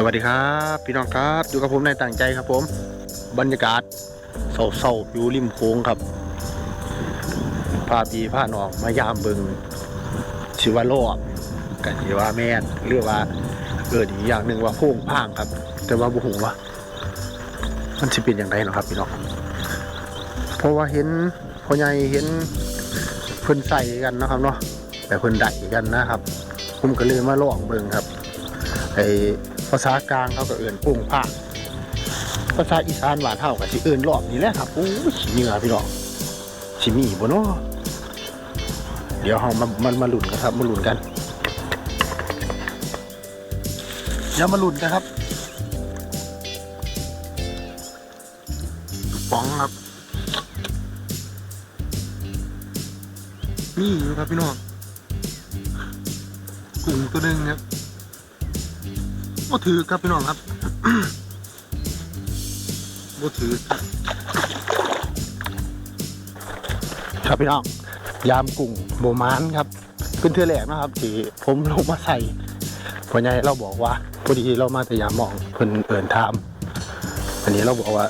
สวัสดีครับ พี่น้องครับอยู่กับผมในายต่างใจครับผม บรรยากาศเศร้าๆอยู่ริมโค้งครับพาพี่พานองมายามเบิงชิวาโลอบกันชิวาแม่นเรียกว่าเกิดอีกอย่างหนึ่งว่าโค้งพางครับ แต่ว่าบุหูว่ามันจะเป็นอย่างไรเนาะครับ พี่น้องเพราะว่าเห็นพ่อใหญ่เห็นเพิ่นใส่กันนะครับเนาะแต่เพิ่นดัดกันนะครับ ผมก็เลยมาลองเบิ่งครับไอ ภาษากลางเขาก็เอื่นโป่งผาภาษาอีสานหวานเท่ากับสิเอื่นรอบนี้แหละครับโอ้ยเหงื่อพี่น้องสิมีบ่เนาะเดี๋ยวเรามามันมาหลุนกันครับมาหลุนกันเดี๋ยวมาหลุนกันครับป๋องครับนี่อยู่ครับพี่น้องกุ้งตัวหนึ่งครับ บ่ถือครับพี่น้องครับบ่ถือครับครับพี่น้องยามกุ้งโบมานครับขึ้นเทือแหลกนะครับที่ผมลงมาใส่พ่อใหญ่เราบอกว่าพอดีเรามาแต่ยามมองเพิ่นเอินถามอันนี้เราบอกว่า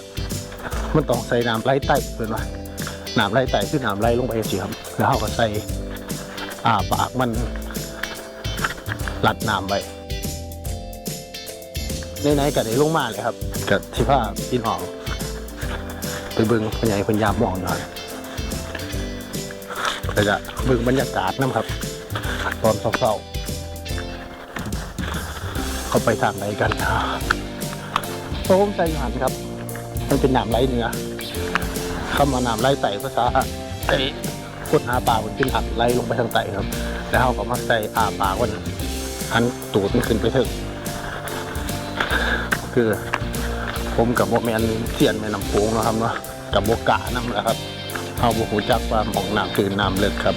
มันต้องใส่น้ำไหลไต่เพิ่นว่าน้ำไหลไต่คือน้ำไหลลงไปสิครับแล้วเราก็ใส่อ่าปากมันหลัดน้ำไว้ ไหนๆก็ได้ลงมาเลยครับกับที่ผ้าพี่น้อง ไปเบิ่งพญายพญามองหน่อยแล้วก็เบิ่งบรรยากาศน้ำครับ ตอนเศร้าๆเขาไปทางไหนกันนะโอ้ผมใจหันครับ มันเป็นน้ำไหลเหนือคำว่าน้ำไหลไต่ภาษาไอ้คนหาปลามันเป็นหันไหลลงไปทางไต่ครับ แล้วเขาก็มาใส่อาปากวันหันตูดมันขึ้นไปถึง คือ ผมกับโมแมนเสียนแม่น้ำโขงนะครับเนาะกับโบกาน้ำนะครับเอาบุหูจักว่าหมองน้ำคือน้ำเลิกครับ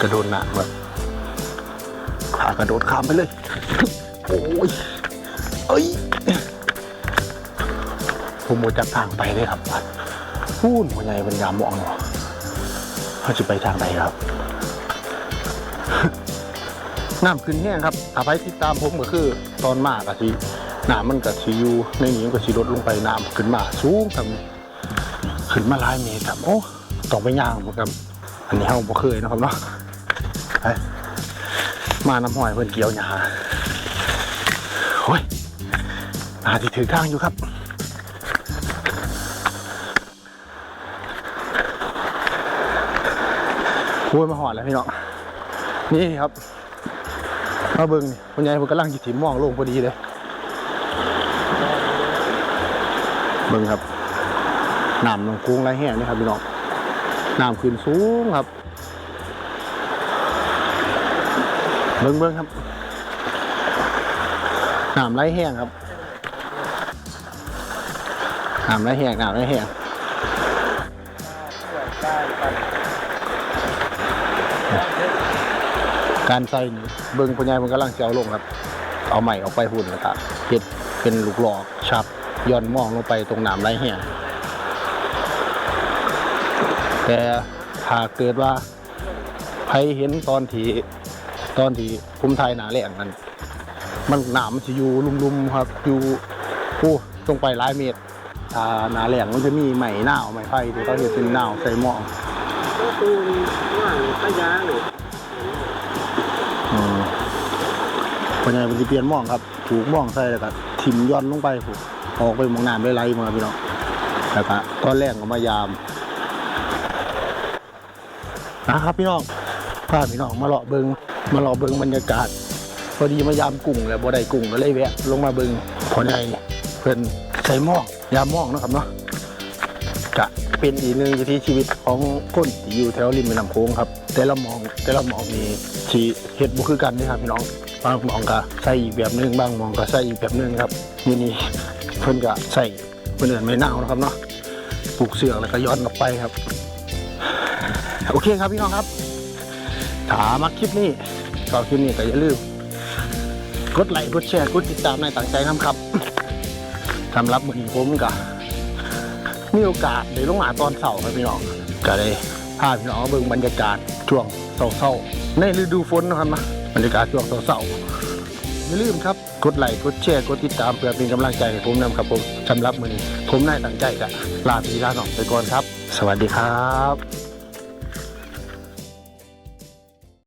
กระโดดน้ำแบบขากระโดดข้ามไปเลยโอ้ยเอ้ยผมโมจักทางไปเลยครับพูนหัวใหญ่เป็นยามมองเนาะเขาจะไปทางไหนครับ น้ำขึ้นแห้งครับถ้าไปติดตามผมก็คือตอนมากอะสิน้ำมันก็สิอยู่ในนี้ก็สิลดลงไปน้ำขึ้นมาสูงครับขึ้นมาหลายเมตรครับโอ้ต้องไปย่างครับ อันนี้เฮาบ่เคยนะครับเนาะมาน้ำห้อยเพิ่อนเกี่ยวหญ้าโอ้ยอาที่ถือข้างอยู่ครับโอ้ยมาหอดแล้วพี่น้องนี่ครับ มาเบิ่งคุณยายผมกำลังจิถิ่มมองลงพอดีเลยเบิ่งครับน้ำลงกุ้งไรแห้งนี่ครับพี่น้องน้ำขึ้นสูงครับเบิ่งเบิ่งครับน้ำไรแห้งครับน้ำไรแห้งน้ำไรแห้ง การใส่นี่เบิ่งพญายมันกำลังจะเอาลงครับ เอาใหม่ออกไปหุ่นแล้วก็เฮ็ดเป็นลูกหลอกชับย่อนมองลงไปตรงน้ำไรแห้งแต่ถ้าเกิดว่าใครเห็นตอนที่ตอนที่ภูมิไทยหนาแหลงนั้น มันหนามจะอยู่ลุ่มๆครับ อยู่ผู้ตรงไปหลายเมตรถ้าหนาแหลงมันจะมีไหมหนาวไหมไฟที่เขาเห็นเป็นหนาวใส่หม้อตูนว่างขยะหรือ คนใหญ่มันจะเปลี่ยนม่องครับ ถูกม่องใส่แล้วก็ทิมย้อนลงไปผูกออกไปมองน้ำได้ไรมาพี่น้องแล้วก็ตอนแรกก็มายามนะครับพี่น้องพาพี่น้องมาเลาะเบิงมาเลาะเบิงบรรยากาศ พอดีมายามกุ้งแล้วบ่ได้กุ้งก็เลยแวะ ลงมาเบิงพอใหญ่เพิ่นใส่หม่องยามหม่องนะครับเนาะ กะเป็นอีกหนึ่งวิถีชีวิตของคนที่อยู่แถวริมแม่น้ำโขงครับ แต่ละหมองแต่ละหมองมีที่เฮ็ดบ่คือกันนี่ครับพี่น้องบางหมองก็ใส่อีกแบบนึงบางหมองก็ใส่อีกแบบนึงครับนี่นี่เพิ่นก็ใส่เพิ่นเอิ้นไม่นาวนะครับเนาะปลูกเสือกแล้วก็ย้อนออกไปครับ โอเคครับพี่น้องครับถามาคลิปนี้ชอบคลิปนี้ก็อย่าลืมกดไลค์กดแชร์กดติดตามในต่างใจน้ำครับสำหรับมือผมก็ มีโอกาสได้ลงมาตอนเสาร์ครับพี่น้องก็ได้พาพี่น้องมาเบิ่งบรรยากาศช่วงเศร้าๆในฤดูฝนนะครับนะบรรยากาศช่วงเศร้าๆอย่าลืมครับกดไลค์กดแชร์กดติดตามเพื่อเป็นกำลังใจให้ผมนำครับผมสำหรับมือนี้ผมนายตั้งใจกะลาพี่ลาน้องไปก่อนครับ สวัสดีครับ